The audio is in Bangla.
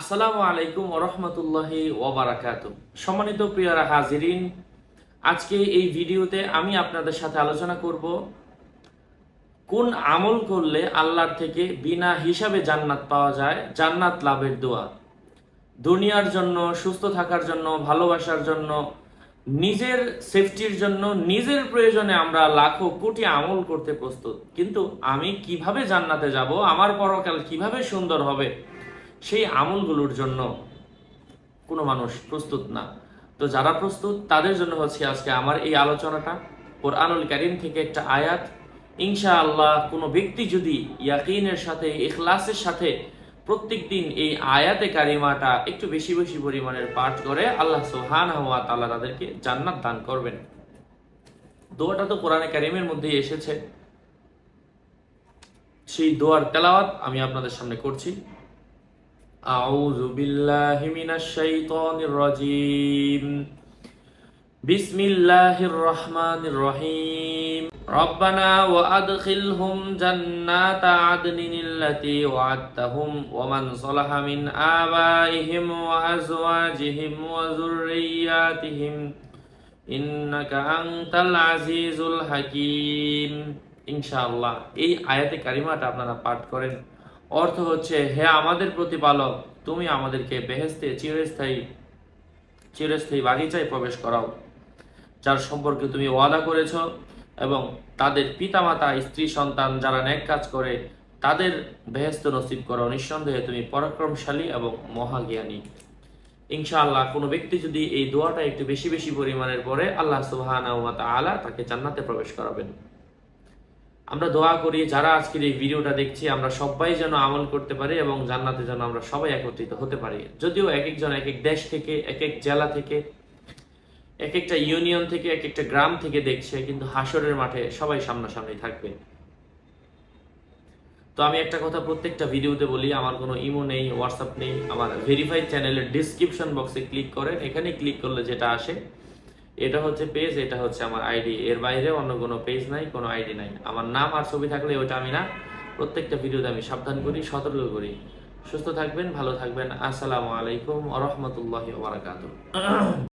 আসসালামু আলাইকুম ওরহমতুল্লাহি ওবারাকাত সম্মানিত প্রিয়রা হাজিরিন, আজকে এই ভিডিওতে আমি আপনাদের সাথে আলোচনা করব কোন আমল করলে আল্লাহর থেকে বিনা হিসাবে জান্নাত পাওয়া যায়, জান্নাত লাভের দোয়া। দুনিয়ার জন্য, সুস্থ থাকার জন্য, ভালোবাসার জন্য, নিজের সেফটির জন্য, নিজের প্রয়োজনে আমরা লাখো কোটি আমল করতে প্রস্তুত। কিন্তু আমি কীভাবে জান্নাতে যাব, আমার পরকাল কীভাবে সুন্দর হবে সেই আমলগুলোর জন্য কোনো মানুষ প্রস্তুত না। তো যারা প্রস্তুত, তাদের জন্য হচ্ছে আজকে আমার এই আলোচনাটা। কোরআনুল কারিম থেকে একটা আয়াত। ইনশা আল্লাহ কোনো ব্যক্তি যদি ইয়াকিনের সাথে, ইখলাসের সাথে প্রত্যেক দিন এই আয়াতে কারিমাটা একটু বেশি বেশি পরিমাণের পাঠ করে, আল্লাহ সোহান হওয়া তাল্লাহ তাদেরকে জান্নাত দান করবেন। দোয়াটা তো কোরআনে কারিমের মধ্যেই এসেছে। সেই দোয়ার তেলাওয়াত আমি আপনাদের সামনে করছি। أعوذ بالله من الشيطان الرجيم بسم الله الرحمن الرحيم ربنا وأدخلهم جنات عدن التي وعدتهم ومن صلح من آبائهم وأزواجهم وذرياتهم إنك أنت العزيز الحكيم ইনশাআল্লাহ এই আয়াতে কারিমাটা আপনারা পাঠ করেন অর্থ হচ্ছে, হে আমাদের প্রতিপালক, তুমি আমাদেরকে বেহেস্তে চিরস্থায়ী চিরস্থায়ী বাগিচায় প্রবেশ করাও, যার সম্পর্কে তুমি ওয়াদা করেছ এবং তাদের পিতামাতা, স্ত্রী, সন্তান যারা ন্যাক কাজ করে, তাদের বেহেস্ত নসিব করো নিঃসন্দেহে তুমি পরাক্রমশালী এবং মহাজ্ঞানী। ইনশাআল্লাহ, কোনো ব্যক্তি যদি এই দোয়াটা একটু বেশি বেশি পরিমাণের পরে আল্লাহ তাআলা তাকে জান্নাতে প্রবেশ করাবেন। আমরা দোয়া করি, যারা আজকের এই ভিডিওটা দেখছি, আমরা সবাই যেন আমল করতে পারি এবং জান্নাতে যেন আমরা সবাই একত্রিত হতে পারি। যদিও এক একজন এক এক দেশ থেকে এক এক জেলা থেকে এক একটা ইউনিয়ন থেকে এক একটা গ্রাম থেকে দেখছে, কিন্তু হাসরের মাঠে সবাই সামনাসামনি থাকবে। তো আমি একটা কথা প্রত্যেকটা ভিডিওতে বলি, আমার কোনো ইমো নেই, হোয়াটসঅ্যাপ নেই, আমার ভেরিফাইড চ্যানেলের ডিসক্রিপশন বক্সে ক্লিক করেন, এখানে ক্লিক করলে যেটা আসে এটা হচ্ছে পেজ এটা হচ্ছে আমার আইডি এর বাইরে অন্য কোনো পেজ নাই, কোনো আইডি নাই। আমার নাম আর ছবি থাকলে ওটা আমি না, প্রত্যেকটা ভিডিওতে আমি সাবধান করি, সতর্ক করি। সুস্থ থাকবেন, ভালো থাকবেন। আসসালামু আলাইকুম আ রহমতুল্লাহ